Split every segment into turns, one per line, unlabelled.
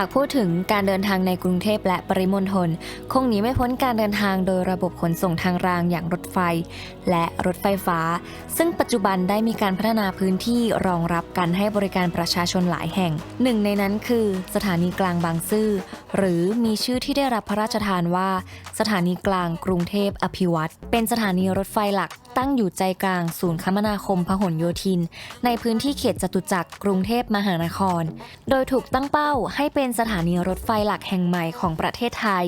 ากพูดถึงการเดินทางในกรุงเทพและปริมณฑลคงหนีไม่พ้นการเดินทางโดยระบบขนส่งทางรางอย่างรถไฟ และรถไฟฟ้า ซึ่งปัจจุบันได้มีการพัฒนาพื้นที่รองรับการให้บริการประชาชนหลายแห่ง หนึ่งในนั้นคือสถานีกลางบางซื่อหรือมีชื่อที่ได้รับพระราชทานว่า สถานีกลางกรุงเทพอภิวัตเป็นสถานีรถไฟหลัก ตั้งอยู่ใจกลางศูนย์คมนาคมพหลโยธิน ในพื้นที่เขตจตุจักรกรุงเทพมหานคร โดยถูกตั้งเป้าให้เป็นสถานีรถไฟหลักแห่งใหม่ของประเทศไทย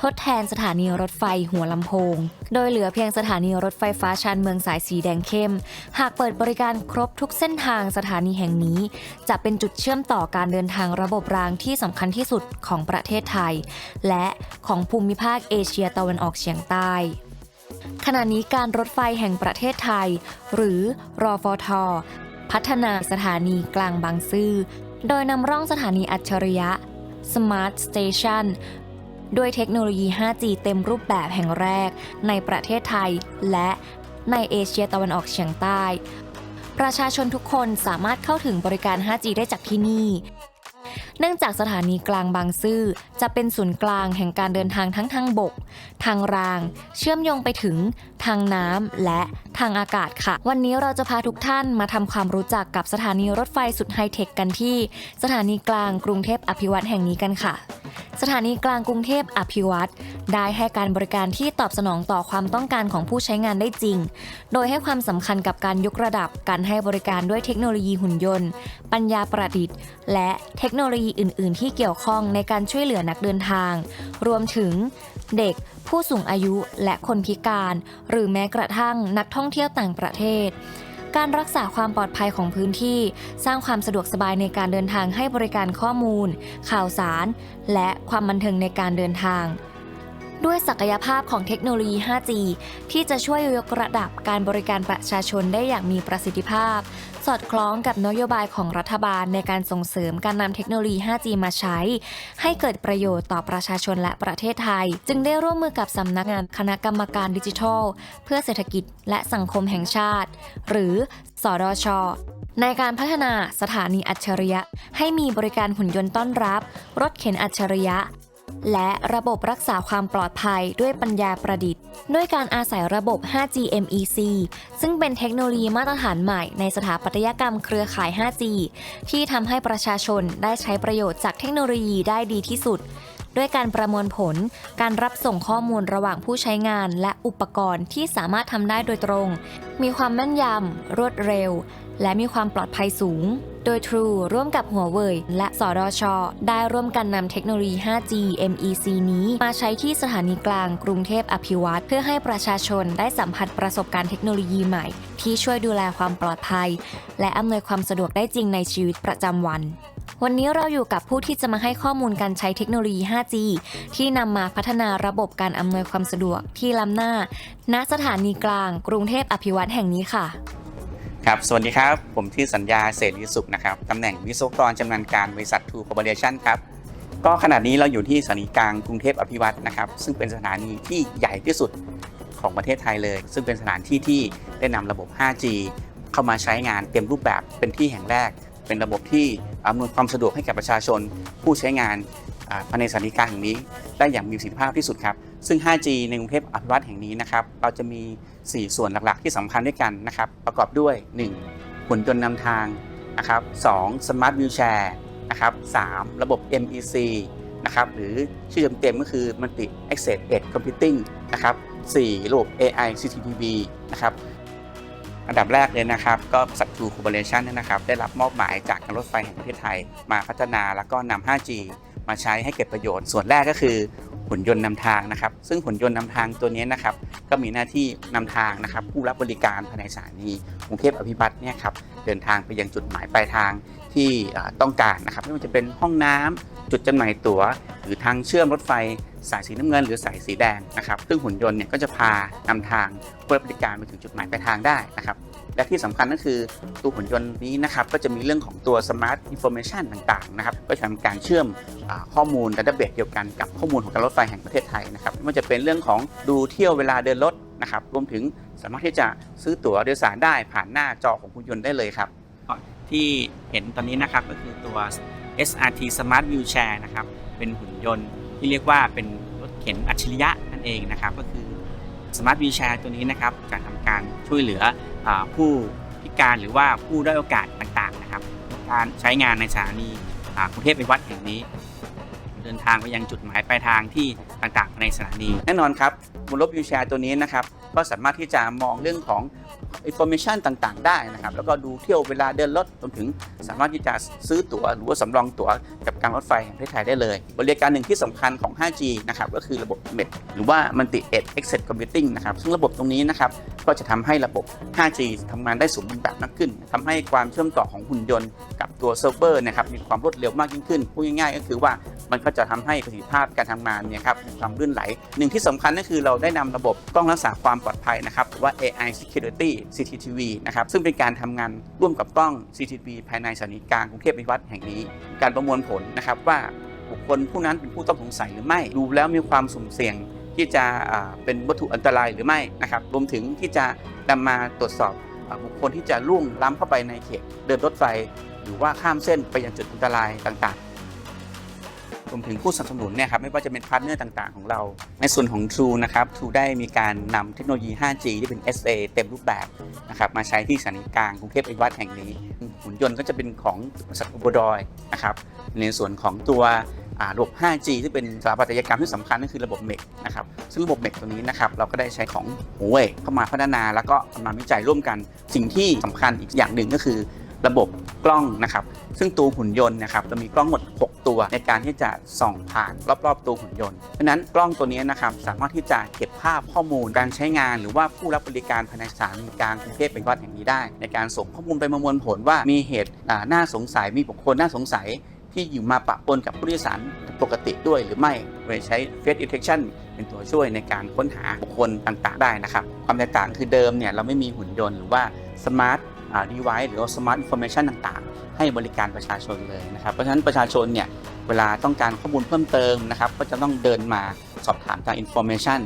ทดแทนสถานีรถไฟหัวลำโพง โดยเหลือเพียงสถานีรถไฟฟ้าชานเมืองสายสีแดงเข้ม หากเปิดบริการครบทุกเส้นทางสถานีแห่งนี้ จะเป็นจุดเชื่อมต่อการเดินทางระบบรางที่สำคัญที่สุดของประเทศไทย และของภูมิภาคเอเชียตะวันออกเฉียงใต้ ขณะนี้การรถไฟแห่งประเทศไทย หรือรอฟทพัฒนาสถานีกลางบางซื่อ โดยนำร่องสถานีอัจฉริยะ Smart Station ด้วยเทคโนโลยี 5G เต็มรูปแบบแห่งแรกในประเทศไทย และในเอเชียตะวันออกเฉียงใต้ ประชาชนทุกคนสามารถเข้าถึงบริการ 5G ได้จากที่นี่ เนื่องจากสถานีกลางบางซื่อจะเป็นศูนย์กลางแห่งการเดินทางทั้งทางบก ทางราง เชื่อมโยงไปถึงทางน้ำและ ทางอากาศค่ะ วันนี้เราจะพาทุกท่านมาทำความรู้จักกับสถานีรถไฟสุดไฮเทคกันที่ สถานีกลางกรุงเทพอภิวัตแห่งนี้กันค่ะ สถานีกลางกรุงเทพอภิวัตได้ให้การบริการที่ตอบสนองต่อความต้องการของผู้ใช้งานได้จริง โดยให้ความสำคัญกับการยกระดับการให้บริการด้วยเทคโนโลยีหุ่นยนต์ ปัญญาประดิษฐ์ และเทคโนโลยีอื่น ๆ ที่เกี่ยวข้องในการช่วยเหลือนักเดินทาง รวมถึงเด็ก ผู้สูงอายุและคนพิการ หรือแม้กระทั่งนักท่องเที่ยวต่างประเทศ การรักษาความปลอดภัยของพื้นที่ สร้างความสะดวกสบายในการเดินทางให้บริการข้อมูล ข่าวสาร และความบันเทิงในการเดินทางด้วยศักยภาพของเทคโนโลยี 5G ที่จะช่วยยกระดับการบริการประชาชนได้อย่างมีประสิทธิภาพ สอดคล้องกับนโยบายของรัฐบาลในการส่งเสริมการนำเทคโนโลยี 5G มาใช้ ให้เกิดประโยชน์ต่อประชาชนและประเทศไทย จึงได้ร่วมมือกับสำนักงานคณะกรรมการดิจิทัล เพื่อเศรษฐกิจและสังคมแห่งชาติ หรือสอดชในการพัฒนาสถานีอัจฉริยะ ให้มีบริการหุ่นยนต์ต้อนรับ รถเข็นอัจฉริยะ และระบบรักษาความปลอดภัยด้วยปัญญาประดิษฐ์ ด้วยการอาศัยระบบ 5G MEC ซึ่งเป็นเทคโนโลยีมาตรฐานใหม่ในสถาปัตยกรรมเครือข่าย 5G ที่ทำให้ประชาชนได้ใช้ประโยชน์จากเทคโนโลยีได้ดีที่สุด ด้วยการประมวลผล การรับส่งข้อมูลระหว่างผู้ใช้งาน และอุปกรณ์ที่สามารถทำได้โดยตรง มีความแม่นยำรวดเร็ว และมีความปลอดภัยสูง โดย True ร่วมกับหัวเว่ยและสอดช ได้ร่วมกันนำเทคโนโลยี 5G MEC นี้ มาใช้ที่สถานีกลางกรุงเทพอภิวัตเพื่อให้ประชาชนได้สัมผัสประสบการณ์เทคโนโลยีใหม่ ที่ช่วยดูแลความปลอดภัย และอำนวยความสะดวกได้จริงในชีวิตประจำวันวันนี้เราอยู่กับผู้ที่จะมาให้ข้อมูลการใช้เทคโนโลยี 5G ที่นำมาพัฒนาระบบการอำนวยความสะดวกที่ล้ำหน้า ณ สถานีกลางกรุงเทพอภิวัตแห่งนี้ค่ะ
ครับ สวัสดีครับ ผมชื่สัญญาเศรษฐิสุขนะครับ ตำแหน่งวิศวกรชำนาญการบริษัททูคอร์ปอเรชั่นครับ ก็ขณะนี้เราอยู่ที่สถานีกลางกรุงเทพอภิวัตรนะครับ ซึ่งเป็นสถานีที่ใหญ่ที่สุดของประเทศไทยเลย ซึ่งเป็นสถานที่ที่ได้นำระบบ 5G เข้ามาใช้งานเต็มรูปแบบเป็นที่แห่งแรก เป็นระบบที่อำนวยความสะดวกให้กับประชาชน ผู้ใช้งานภายในสถานีกลางแห่งนี้ ได้อย่างมีประสิทธิภาพที่สุดครับ ซึ่ง 5G ในกรุงเทพอภิวัตแห่งนี้นะครับ เราจะมี 4 ส่วนหลักๆ ที่สำคัญด้วยกันนะครับ ประกอบด้วย 1. หุ่นยนต์นำทางนะครับ 2. Smart Wheelchair นะครับ 3. ระบบ MEC นะครับหรือชื่อเต็มๆก็คือ Multi Access Edge Computing นะครับ 4. ระบบ AI CCTV นะครับอันดับแรกเลยนะครับ ก็บริษัท True Corporation เนี่นะครับ ได้รับมอบหมายจากการรถไฟแห่งประเทศไทย มาพัฒนาแล้วก็นำ 5G มาใช้ให้เกิดประโยชน์ ส่วนแรกก็คือ หุ่นยนต์นำทางนะครับ ซึ่งหุ่นยนต์นำทางตัวนี้นะครับ ก็มีหน้าที่นำทางนะครับ ผู้รับบริการภายในสถานีกรุงเทพอภิวัตเนี่ยครับเดินทางไปยังจุดหมายปลายทางที่ต้องการนะครับไม่ว่าจะเป็นห้องน้ำจุดจำหน่ายตั๋ว หรือทางเชื่อมรถไฟสายสีน้ำเงินหรือสายสีแดงนะครับ ซึ่งหุ่นยนต์เนี่ยก็จะพานำทางผู้รับบริการไปถึงจุดหมายปลายทางได้นะครับ และที่สำคัญก็คือตัวหุ่นยนต์นี้นะครับก็จะมีเรื่องของตัว Smart Information ต่างๆนะครับก็จะทำการเชื่อมอข้อมูลดัตเตอร์เบสเดียวกันกับข้อมูลของการรถไฟแห่งประเทศไทยนะครับไม่ว่าจะเป็นเรื่องของดูเที่ยวเวลาเดินรถนะครับรวมถึงสามารถที่จะซื้อตั๋วโดยสารได้ผ่านหน้าจอของหุ่นยนต์ได้เลยครับ ที่เห็นตอนนี้นะครับก็คือตัว SRT Smart Wheelchair นะครับเป็นหุ่นยนต์ที่เรียกว่าเป็นรถเข็นอัจฉริยะนั่นเองนะครับก็คือ Smart Wheelchair ตัวนี้นะครับจะทำการช่วยเหลือ ผู้พิการหรือว่าผู้ด้อยโอกาสต่างๆนะครับ การใช้งานในสถานีกรุงเทพเป็นวัดแห่งนี้ เดินทางไปยังจุดหมายปลายทางที่ต่างๆ ในสถานี แน่นอนครับบนรถวิวแชร์ตัวนี้นะครับ ก็สามารถที่จะมองเรื่องของ information ต่างๆ ได้นะครับ แล้วก็ดูเที่ยวเวลาเดินรถรวมถึงสามารถที่จะซื้อตั๋วหรือว่าสำรองตั๋วกับการรถไฟแห่งประเทศไทยได้เลย บริการหนึ่งที่สำคัญของ 5G นะครับก็คือระบบ MED หรือว่า Multi Edge Access Computing นะครับ ซึ่งระบบตรงนี้นะครับก็จะทำให้ระบบ 5G ทำงานได้สมบูรณ์แบบมากขึ้นทำให้ความเชื่อมต่อของหุ่นยนต์กับตัวเซิร์ฟเวอร์นะครับมีความรวดเร็วมากยิ่งขึ้นพูดง่ายๆ ก็คือว่า มันก็จะทำให้ประสิทธิภาพการทำงานเนี่ยครับมีความลื่นไหล หนึ่งที่สำคัญก็คือเราได้นำระบบกล้องรักษาความปลอดภัยนะครับว่า AI Security CCTV นะครับซึ่งเป็นการทำงานร่วมกับกล้อง CCTV ภายในสถานีกลางกรุงเทพวิวัฒน์แห่งนี้ การประมวลผลนะครับว่าบุคคลผู้นั้นเป็นผู้ต้องสงสัยหรือไม่ดูแล้วมีความสุ่มเสี่ยงที่จะเป็นวัตถุอันตรายหรือไม่นะครับรวมถึงที่จะนำมาตรวจสอบบุคคลที่จะล่วงล้ำเข้าไปในเขตเดินรถไฟ หรือว่าข้ามเส้นไปยังจุดอันตรายต่างๆ รวมถึงผู้สนับสนุนเนี่ยครับไม่ว่าจะเป็นพาร์ทเนอร์ต่างๆ ของเรา ในส่วนของ True นะครับ True ได้มีการนำเทคโนโลยี 5G ที่เป็น SA เต็มรูปแบบนะครับมาใช้ที่สถานีกลางกรุงเทพอิวัฒน์แห่งนี้หุ่นยนต์ก็จะเป็นของบริษัทอุบดอยนะครับในส่วนของตัวระบบ 5G ที่เป็นสถาปัตยกรรมที่สำคัญก็คือระบบ MEC นะครับ ซึ่งระบบ MEC ตัวนี้นะครับเราก็ได้ใช้ของ Huawei เข้ามาพัฒนา แล้วก็ทำงานวิจัยร่วมกัน สิ่งที่สำคัญอีกอย่างหนึ่งก็คือ ระบบกล้องนะครับ ซึ่งตัวหุ่นยนต์นะครับจะมีกล้องหมด 6 ตัวในการที่จะส่องผ่านรอบๆ ตัวหุ่นยนต์เพราะนั้นกล้องตัวนี้นะครับสามารถที่จะเก็บภาพข้อมูลการใช้งาน หรือว่าผู้รับบริการภายในสถานีกลางกรุงเทพเป็นวัดแห่งนี้ได้ ในการส่งข้อมูลไปประมวลผลว่ามีเหตุน่าสงสัยมีบุคคลน่าสงสัยที่อยู่มาปะปนกับผู้โดยสารปกติด้วยหรือไม่โดยใช้ Face Detection เป็นตัวช่วยในการค้นหาบุคคลต่างๆ ได้นะครับ ความแตกต่างคือเดิมเนี่ยเราไม่มีหุ่นยนต์หรือว่า Smart อ่า Device หรือว่า Smart Information ต่างๆ ให้บริการประชาชนเลยนะครับ เพราะฉะนั้นประชาชนเนี่ยเวลาต้องการข้อมูลเพิ่มเติมนะครับก็จะต้องเดินมาสอบถามทาง Information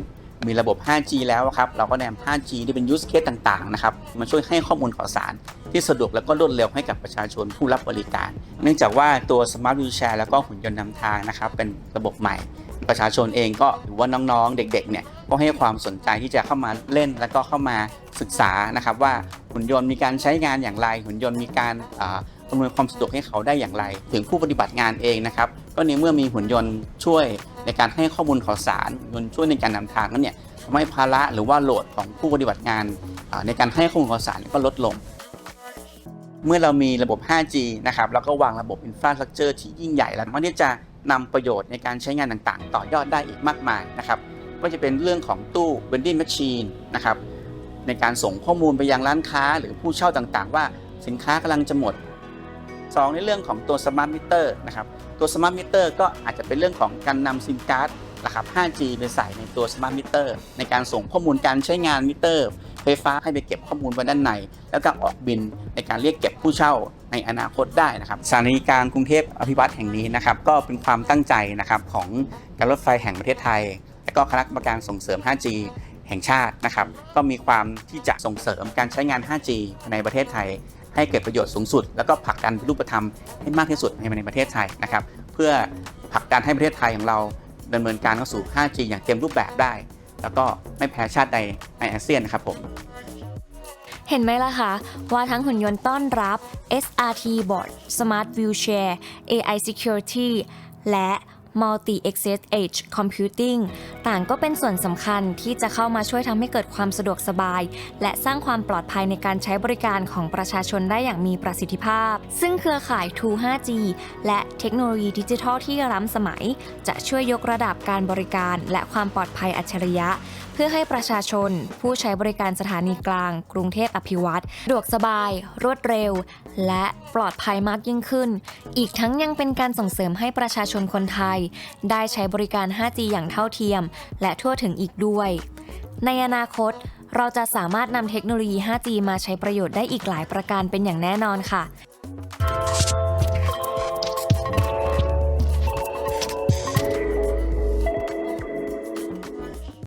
มีระบบ 5G แล้วครับ เราก็แนม 5G ที่เป็น use case ต่างๆ นะครับ มาช่วยให้ข้อมูลข่าวสาร ที่สะดวกและก็รวดเร็วให้กับประชาชนผู้รับบริการ เนื่องจากว่าตัว Smart Wheelchair แล้วก็หุ่นยนต์นำทางนะครับ เป็นระบบใหม่ ประชาชนเองก็หรือว่าน้องๆ เด็กๆ เนี่ย ก็ให้ความสนใจที่จะเข้ามาเล่น แล้วก็เข้ามาศึกษานะครับว่าหุ่นยนต์มีการใช้งานอย่างไร หุ่นยนต์มีการอำนวยความสะดวกให้เขาได้อย่างไร ถึงผู้ปฏิบัติงานเองนะครับก็ในเมื่อมีหุ่นยนต์ช่วยในการให้ข้อมูลข่าวสารหุ่นยนต์ช่วยในการนำทางนั้นเนี่ยทำให้ภาระหรือว่าโหลดของผู้ปฏิบัติงานในการให้ข้อมูลข่าวสารก็ลดลง เมื่อเรามีระบบ 5G นะครับแล้วก็วางระบบอินฟราสตรักเจอร์ที่ยิ่งใหญ่แล้วมันจะนำประโยชน์ในการใช้งานต่างๆ ต่อยอดได้อีกมากมายนะครับ ก็จะเป็นเรื่องของตู้ vending machine นะครับในการส่งข้อมูลไปยังร้านค้าหรือผู้เช่าต่างๆ ว่าสินค้ากำลังจะหมด 2 ในเรื่องของตัว smart meter นะครับตัว smart meter ก็อาจจะเป็นเรื่องของการนำซิมการ์ดนะครับ 5G ไปใส่ในตัว smart meter ในการส่งข้อมูลการใช้งานมิเตอร์ไฟฟ้าให้ไปเก็บข้อมูลไว้ด้านใน แล้วก็ออกบินในการเรียกเก็บผู้เช่าในอนาคตได้นะครับสถานีกลางกรุงเทพอภิวัตแห่งนี้นะครับก็เป็นความตั้งใจนะครับของการรถไฟแห่งประเทศไทย และก็คณะกรรมการส่งเสริม 5G แห่งชาตินะครับ ก็มีความที่จะส่งเสริมการใช้งาน 5G ในประเทศไทย ให้เกิดประโยชน์สูงสุด แล้วก็ผลักดันรูปธรรมให้มากที่สุดในประเทศไทยนะครับ เพื่อผลักดันให้ประเทศไทยของเราดำเนินการเข้าสู่ 5G อย่างเต็มรูปแบบได้ แล้วก็ไม่แพ้ชาติใดในอาเซียนนะครับผม
เห็นไหมล่ะคะ ว่าทั้งหุ่นยนต์ต้อนรับ SRT Bot Smart Wheelchair AI Security และ Multi Access Edge Computing ต่างก็เป็นส่วนสำคัญที่จะเข้ามาช่วยทำให้เกิดความสะดวกสบาย และสร้างความปลอดภัยในการใช้บริการของประชาชนได้อย่างมีประสิทธิภาพ ซึ่งเครือข่าย t 5G และเทคโนโลยีดิจิทัลที่ล้ำสมัย จะช่วยยกระดับการบริการ และความปลอดภัยอัจฉริยะ เพื่อให้ประชาชน ผู้ใช้บริการสถานีกลาง กรุงเทพอภิวัตรสะดวกสบาย รวดเร็ว และปลอดภัยมากยิ่งขึ้น อีกทั้งยังเป็นการส่งเสริมให้ประชาชนคนไทยได้ใช้บริการ 5G อย่างเท่าเทียม และทั่วถึงอีกด้วย ในอนาคต เราจะสามารถนำเทคโนโลยี 5G มาใช้ประโยชน์ได้อีกหลายประการเป็นอย่างแน่นอนค่ะ